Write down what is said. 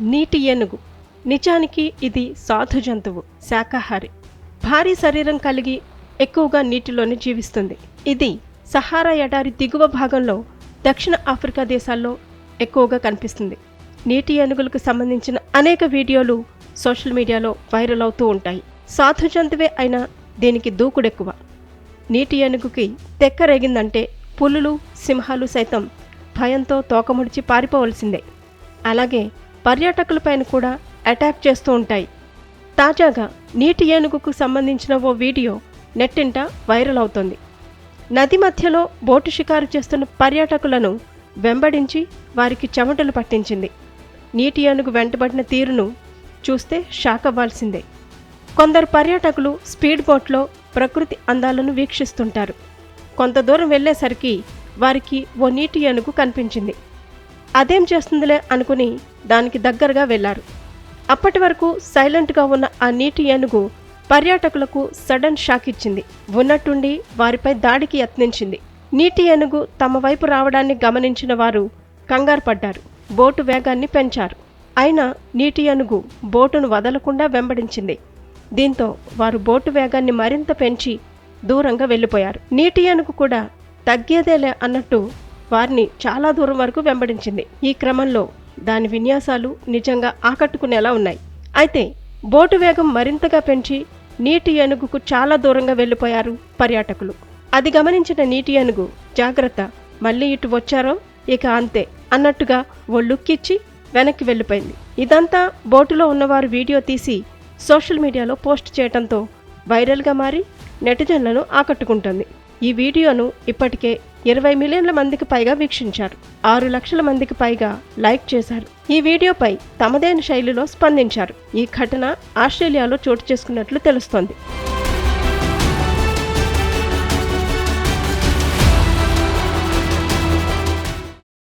నీటి ఏనుగు. నిజానికి ఇది సాధు జంతువు శాకాహారి. భారీ శరీరం కలిగి ఎక్కువగా నీటిలోనే జీవిస్తుంది. ఇది సహారా ఎడారి దిగువ భాగంలో దక్షిణ ఆఫ్రికా దేశాల్లో ఎక్కువగా కనిపిస్తుంది. నీటి ఏనుగులకు సంబంధించిన అనేక వీడియోలు సోషల్ మీడియాలో వైరల్ అవుతూ ఉంటాయి. సాధు జంతువే అయినా దీనికి దూకుడెక్కువ. నీటి ఏనుగుకి తెక్కరేగిందంటే పులులు సింహాలు సైతం భయంతో తోకముడిచి పారిపోవలసిందే. అలాగే పర్యాటకులపైన కూడా అటాక్ చేస్తూ ఉంటాయి. తాజాగా నీటి ఏనుగుకు సంబంధించిన ఓ వీడియో నెట్టింట వైరల్ అవుతోంది. నది మధ్యలో బోటు షికారు చేస్తున్న పర్యాటకులను వెంబడించి వారికి చెమటలు పట్టించింది. నీటి ఏనుగు వెంటబడిన తీరును చూస్తే షాక్ అవ్వాల్సిందే. కొందరు పర్యాటకులు స్పీడ్ బోట్లో ప్రకృతి అందాలను వీక్షిస్తుంటారు. కొంత దూరం వెళ్ళేసరికి వారికి ఓ నీటి ఏనుగు కనిపించింది. అదేం చేస్తుందిలే అనుకుని దానికి దగ్గరగా వెళ్ళారు. అప్పటి వరకు సైలెంట్గా ఉన్న ఆ నీటి ఏనుగు పర్యాటకులకు సడన్ షాక్ ఇచ్చింది. ఉన్నట్టుండి వారిపై దాడికి యత్నించింది. నీటి ఏనుగు తమ వైపు రావడాన్ని గమనించిన వారు కంగారు పడ్డారు. బోటు వేగాన్ని పెంచారు. అయినా నీటి ఏనుగు బోటును వదలకుండా వెంబడించింది. దీంతో వారు బోటు వేగాన్ని మరింత పెంచి దూరంగా వెళ్ళిపోయారు. నీటి ఏనుగు కూడా తగ్గేదేలే అన్నట్టు వారిని చాలా దూరం వరకు వెంబడించింది. ఈ క్రమంలో దాని విన్యాసాలు నిజంగా ఆకట్టుకునేలా ఉన్నాయి. అయితే బోటు వేగం మరింతగా పెంచి నీటి ఏనుగుకు చాలా దూరంగా వెళ్ళిపోయారు పర్యాటకులు. అది గమనించిన నీటి ఏనుగు జాగ్రత్త మళ్ళీ ఇటు వచ్చారో? ఇక అంతే అన్నట్టుగా ఓ లుక్కిచ్చి వెనక్కి వెళ్ళిపోయింది. ఇదంతా బోటులో ఉన్నవారు వీడియో తీసి సోషల్ మీడియాలో పోస్ట్ చేయడంతో వైరల్గా మారి నెటిజన్లను ఆకట్టుకుంటుంది. ఈ వీడియోను ఇప్పటికే ఇరవై మిలియన్ల మందికి పైగా వీక్షించారు. ఆరు లక్షల మందికి పైగా లైక్ చేశారు. ఈ వీడియోపై తమదైన శైలిలో స్పందించారు. ఈ ఘటన ఆస్ట్రేలియాలో చోటు చేసుకున్నట్లు తెలుస్తోంది.